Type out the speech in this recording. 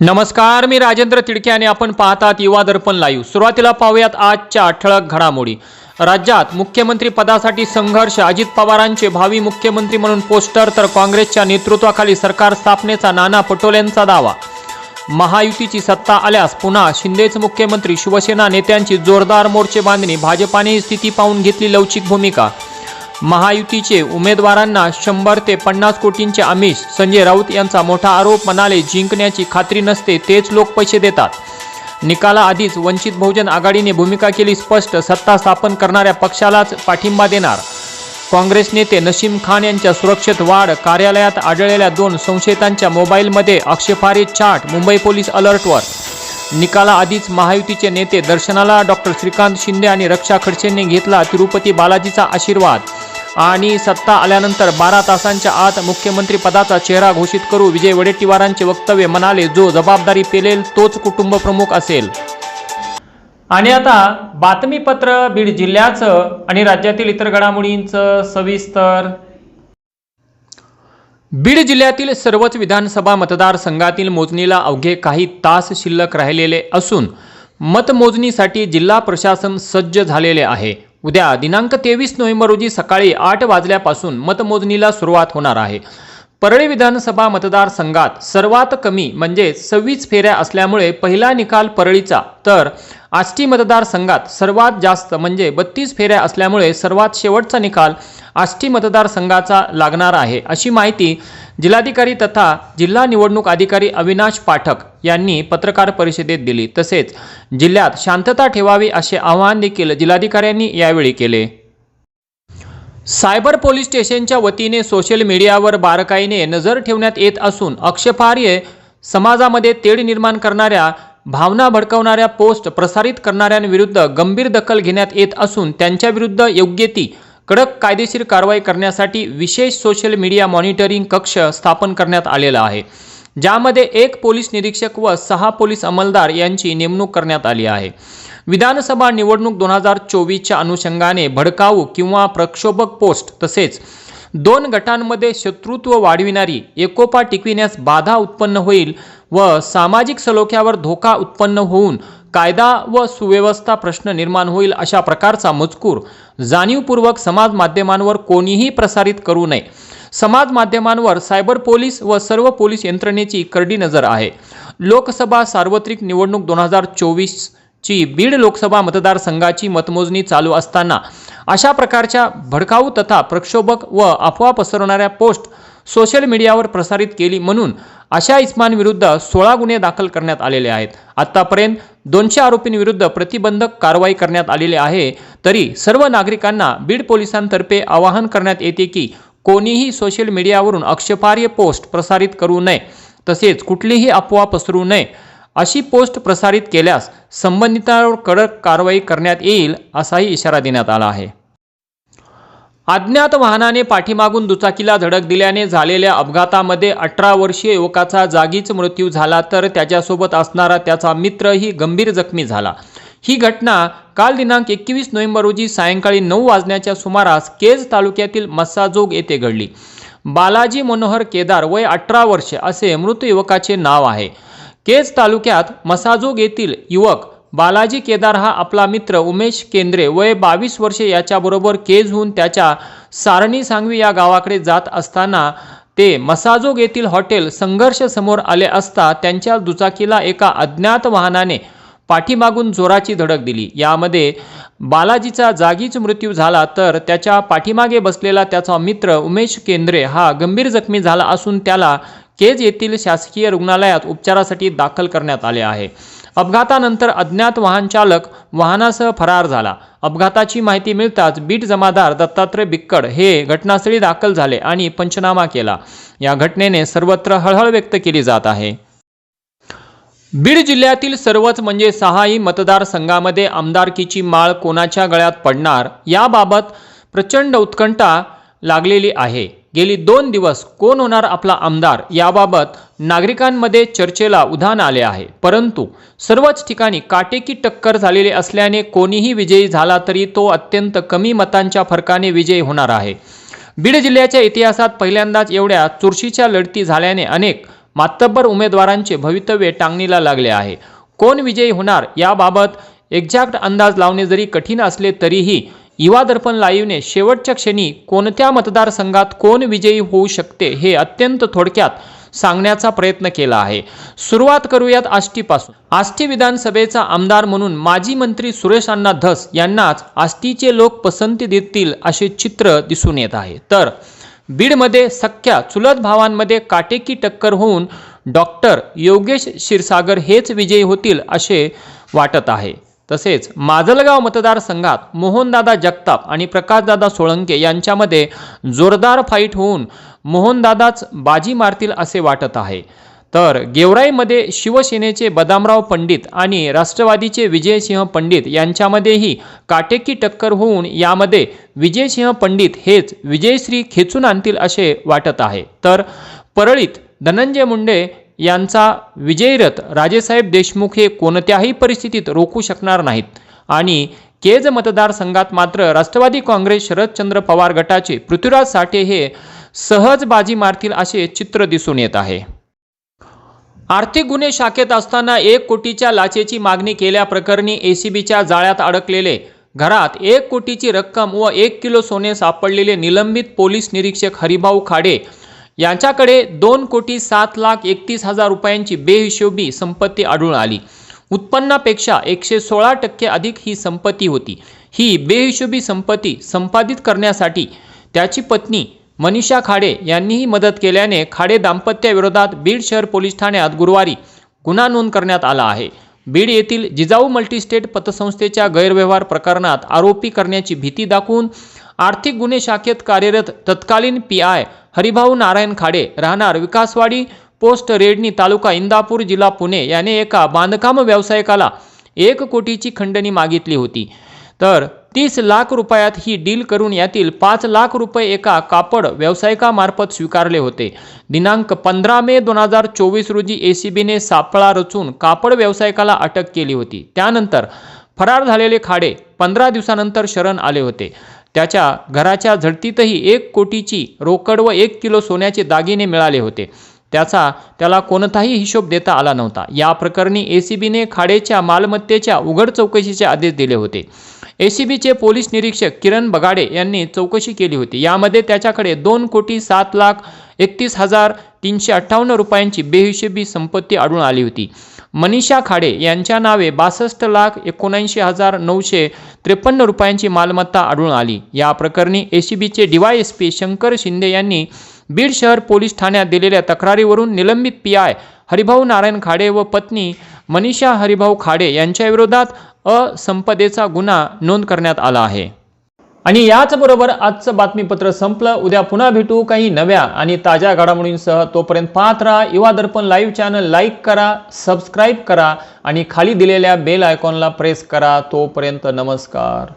नमस्कार मी राजेंद्र तिडके आणि आपण पाहतात युवा दर्पण लाईव्ह सुरुवातीला पाहूयात आजच्या ठळक घडामोडी. राज्यात मुख्यमंत्री पदासाठी संघर्ष अजित पवारांचे भावी मुख्यमंत्री म्हणून पोस्टर तर काँग्रेसच्या नेतृत्वाखाली सरकार स्थापनेचा नाना पटोलेंचा दावा. महायुतीची सत्ता आल्यास पुन्हा शिंदेच मुख्यमंत्री शिवसेना नेत्यांची जोरदार मोर्चे बांधणी भाजपाने स्थिती पाहून घेतली लवचिक भूमिका. महायुतीचे उमेदवारांना शंभर ते पन्नास कोटींचे आमिष. संजय राऊत यांचा मोठा आरोप म्हणाले जिंकण्याची खात्री नसते तेच लोक पैसे देतात. निकाला आधीच वंचित बहुजन आघाडीने भूमिका केली स्पष्ट सत्ता स्थापन करणाऱ्या पक्षालाच पाठिंबा देणार. काँग्रेस नेते नसीम खान यांच्या सुरक्षेत वाढ कार्यालयात आढळलेल्या दोन संशयितांच्या मोबाईलमध्ये आक्षेपारे चाट मुंबई पोलीस अलर्टवर. निकाला आधीच महायुतीचे नेते दर्शनाला डॉक्टर श्रीकांत शिंदे आणि रक्षा खडसेंनी घेतला तिरुपती बालाजीचा आशीर्वाद. आणि सत्ता आल्यानंतर बारा तासांच्या आत मुख्यमंत्री पदाचा चेहरा घोषित करू विजय वडेट्टीवारांचे वक्तव्य म्हणाले जो जबाबदारी पेलेल तोच कुटुंब प्रमुख असेल. आणि आता बातमीपत्र बीड जिल्ह्याचं आणि राज्यातील इतर घडामोडींचं सविस्तर. बीड जिल्ह्यातील सर्वच विधानसभा मतदारसंघातील मोजणीला अवघे काही तास शिल्लक राहिलेले असून मतमोजणीसाठी जिल्हा प्रशासन सज्ज झालेले आहे. उद्या दिनांक तेवीस नोव्हेंबर रोजी सकाळी आठ वाजल्यापासून मतमोजणीला सुरुवात होणार आहे. परळी विधानसभा मतदारसंघात सर्वात कमी म्हणजे सव्वीस फेऱ्या असल्यामुळे पहिला निकाल परळीचा. तर आष्टी मतदारसंघात सर्वात जास्त म्हणजे बत्तीस फेऱ्या असल्यामुळे सर्वात शेवटचा निकाल आष्टी मतदारसंघाचा लागणार आहे. अशी माहिती जिल्हाधिकारी तथा जिल्हा निवडणूक अधिकारी अविनाश पाठक यांनी पत्रकार परिषदेत दिली. तसेच जिल्ह्यात शांतता ठेवावी असे आवाहन देखील जिल्हाधिकाऱ्यांनी यावेळी केले. सायबर पोलीस स्टेशनच्या वतीने सोशल मीडियावर बारकाईने नजर ठेवण्यात येत असून अक्षपार्य समाजामध्ये तेढ निर्माण करणाऱ्या भावना भडकवणाऱ्या पोस्ट प्रसारित करणाऱ्यांविरुद्ध गंभीर दखल घेण्यात येत असून त्यांच्याविरुद्ध योग्य ती कडक कायदेशीर कारवाई करण्यासाठी विशेष सोशल मीडिया मॉनिटरिंग कक्ष स्थापन करण्यात आलेला आहे ज्यामध्ये एक पोलीस निरीक्षक व सहा पोलीस अंमलदार यांची नेमणूक करण्यात आली आहे. विधानसभा निवडणूक दोन हजार चोवीसच्या अनुषंगाने भडकाऊ किंवा प्रक्षोभक पोस्ट तसेच दोन गटांमध्ये शत्रुत्व वाढविणारी एकोपा टिकविण्यास बाधा उत्पन्न होईल व सामाजिक सलोख्यावर धोका उत्पन्न होऊन कायदा व सुव्यवस्था प्रश्न निर्माण होईल अशा प्रकारचा मजकूर जाणीवपूर्वक समाज माध्यमांवर कोणीही प्रसारित करू नये. समाज माध्यमांवर सायबर पोलीस व सर्व पोलीस यंत्रणेची करडी नजर आहे. लोकसभा सार्वत्रिक निवडणूक दोन हजार चोवीसची बीड लोकसभा मतदारसंघाची मतमोजणी चालू असताना अशा प्रकारच्या भडकाऊ तथा प्रक्षोभक व अफवा पसरवणाऱ्या पोस्ट सोशल मीडियावर प्रसारित केली म्हणून अशा इस्मांविरुद्ध सोळा गुन्हे दाखल करण्यात आलेले आहेत. आत्तापर्यंत दोनशे आरोपींविरुद्ध प्रतिबंधक कारवाई करण्यात आलेली आहे. तरी सर्व नागरिकांना बीड पोलिसांतर्फे आवाहन करण्यात येते की कोणीही सोशल मीडियावरून आक्षेपार्ह पोस्ट प्रसारित करू नये. तसेच कुठलीही अफवा पसरू नये. अशी पोस्ट प्रसारित केल्यास संबंधितांवर कडक कारवाई करण्यात येईल असाही इशारा देण्यात आला आहे. अज्ञात वाहनाने पाठीमागून दुचाकीला धडक दिल्याने झालेल्या अपघातामध्ये अठरा वर्षीय युवकाचा जागीच मृत्यू झाला तर त्याच्यासोबत असणारा त्याचा मित्रही गंभीर जखमी झाला. ही घटना काल दिनांक एकवीस नोव्हेंबर रोजी सायंकाळी नऊ वाजण्याच्या सुमारास केज तालुक्यातील मस्साजोग येथे घडली. बालाजी मनोहर केदार वय अठरा वर्ष असे मृत युवकाचे नाव आहे. केज तालुक्यात मसाजोग येथील युवक बालाजी केदार हा आपला मित्र उमेश केंद्रे. वय बावीस वर्षे याच्याबरोबर केजहून त्याच्या सारणी सांगवी या गावाकडे जात असताना ते मसाजोग येथील हॉटेल संघर्ष समोर आले असता त्यांच्या दुचाकीला एका अज्ञात वाहनाने पाठीमागून जोराची धडक दिली. यामध्ये बालाजीचा जागीच मृत्यू झाला तर त्याच्या पाठीमागे बसलेला त्याचा मित्र उमेश केंद्रे हा गंभीर जखमी झाला असून त्याला केज येथील शासकीय रुग्णालयात उपचारासाठी दाखल करण्यात आले आहे. अपघातानंतर अज्ञात वाहन चालक वाहनासह फरार झाला. अपघाताची माहिती मिळताच बीट जमादार दत्तात्रय बिक्कड हे घटनास्थळी दाखल झाले आणि पंचनामा केला. या घटनेने सर्वत्र हळहळ व्यक्त केली जात आहे. बीड जिल्ह्यातील सर्वच म्हणजे सहाही मतदारसंघामध्ये आमदारकीची माळ कोणाच्या गळ्यात पडणार याबाबत प्रचंड उत्कंठा लागलेली आहे. गेली दोन दिवस कोण होणार आपला आमदार याबाबत नागरिकांमध्ये चर्चेला उधाण आले आहे. परंतु सर्वच ठिकाणी काटेकी टक्कर झालेली असल्याने कोणीही विजयी झाला तरी तो अत्यंत कमी मतांच्या फरकाने विजयी होणार आहे. बीड जिल्ह्याच्या इतिहासात पहिल्यांदाच एवढ्या चुरशीच्या लढती झाल्याने अनेक मातब्बर उमेदवारांचे भवितव्य टांगणीला लागले आहे. कोण विजयी होणार याबाबत एक्झॅक्ट अंदाज लावणे जरी कठीण असले तरीही युवा दर्पण लाईव्हने शेवटच्या क्षणी कोणत्या मतदारसंघात कोण विजयी होऊ शकते हे अत्यंत थोडक्यात सांगण्याचा प्रयत्न केला आहे. सुरुवात करूयात आष्टीपासून. आष्टी विधानसभेचा आमदार म्हणून माजी मंत्री सुरेश अण्णा धस यांनाच आष्टीचे लोक पसंती देतील असे चित्र दिसून येत आहे. तर बीडमध्ये सख्या चुलत भावांमध्ये काटेकी टक्कर होऊन डॉक्टर योगेश क्षीरसागर हेच विजयी होतील असे वाटत आहे. तसेच माजलगाव मतदारसंघात मोहनदादा जगताप आणि प्रकाशदादा सोळंके यांच्यामध्ये जोरदार फाईट होऊन मोहनदादाच बाजी मारतील असे वाटत आहे. तर गेवराईमध्ये शिवसेनेचे बदामराव पंडित आणि राष्ट्रवादीचे विजयसिंह पंडित यांच्यामध्येही काटेकी टक्कर होऊन यामध्ये विजयसिंह पंडित हेच विजयश्री खेचून आणतील असे वाटत आहे. तर परळीत धनंजय मुंडे यांचा विजयरथ राजेसाहेब देशमुख हे कोणत्याही परिस्थितीत रोखू शकणार नाहीत. आणि केज मतदारसंघात मात्र राष्ट्रवादी काँग्रेस शरदचंद्र पवार गटाचे पृथ्वीराज साठे हे सहज बाजी मारतील असे चित्र दिसून येत आहे. आर्थिक गुन्हे शाखेत असताना एक कोटीच्या लाचेची मागणी केल्याप्रकरणी एसीबीच्या जाळ्यात अडकलेले घरात एक कोटीची रक्कम व एक किलो सोने सापडलेले निलंबित पोलीस निरीक्षक हरिभाऊ खाडे यांच्याकडे दोन कोटी सात लाख एकतीस हजार रुपयांची बेहिशोबी संपत्ती आढळून आली. उत्पन्नापेक्षा एकशे सोळा टक्के अधिक ही संपत्ती होती. ही बेहिशोबी संपत्ती संपादित करण्यासाठी त्याची पत्नी मनीषा खाडे यांनीही मदत केल्याने खाडे दाम्पत्याविरोधात बीड शहर पोलीस ठाण्यात गुरुवारी गुन्हा नोंद करण्यात आला आहे. बीड येथील जिजाऊ मल्टीस्टेट पतसंस्थेच्या गैरव्यवहार प्रकरणात आरोपी करण्याची भीती दाखवून आर्थिक गुन्हे शाखेत कार्यरत तत्कालीन पी आय हरिभाऊ नारायण खाडे राहणार विकासवाडी पोस्ट रेडणी तालुका इंदापूर जिल्हा पुणे याने एका बांधकाम व्यावसायिकाला एक कोटीची खंडणी मागितली होती. तर तीस लाख रुपयात ही डील करून यातील पाच लाख रुपये एका कापड व्यावसायिकामार्फत स्वीकारले होते. दिनांक पंधरा मे दोन हजार चोवीस रोजी ए सी बीने सापळा रचून कापड व्यावसायिकाला अटक केली होती. त्यानंतर फरार झालेले खाडे पंधरा दिवसानंतर शरण आले होते. त्याच्या घराच्या झडतीतही एक कोटीची रोकड व एक किलो सोन्याचे दागिने मिळाले होते. त्याचा त्याला कोणताही हिशोब देता आला नव्हता. या प्रकरणी ए सी बीने खाडेच्या मालमत्तेच्या उघड चौकशीचे आदेश दिले होते. ए सी बीचे पोलीस निरीक्षक किरण बगाडे यांनी चौकशी केली होती. यामध्ये त्याच्याकडे दोन कोटी सात लाख एकतीस हजार तीनशे अठ्ठावन्न रुपयांची बेहिशेबी संपत्ती आढळून आली होती. मनीषा खाडे यांच्या नावे बासष्ट लाख एकोणऐंशी हजार नऊशे त्रेपन्न रुपयांची मालमत्ता आढळून आली. या प्रकरणी ए सी बीचे DY S P Shankar Shinde यांनी बीड शहर पोलीस ठाण्यात दिलेल्या तक्रारीवरून निलंबित पी आय हरिभाऊ नारायण खाडे व पत्नी मनीषा हरिभाऊ खाडे यांच्याविरोधात असंपदेचा गुन्हा नोंद करण्यात आला आहे. आणि याचबरोबर आजचं बातमीपत्र संपलं. उद्या पुन्हा भेटू. काही नव्या आणि ताज्या घडामोडींसह तोपर्यंत पाहत राहा. Yuva Darpan live channel like करा सबस्क्राईब करा आणि खाली दिलेल्या बेल आयकॉनला प्रेस करा. तोपर्यंत नमस्कार.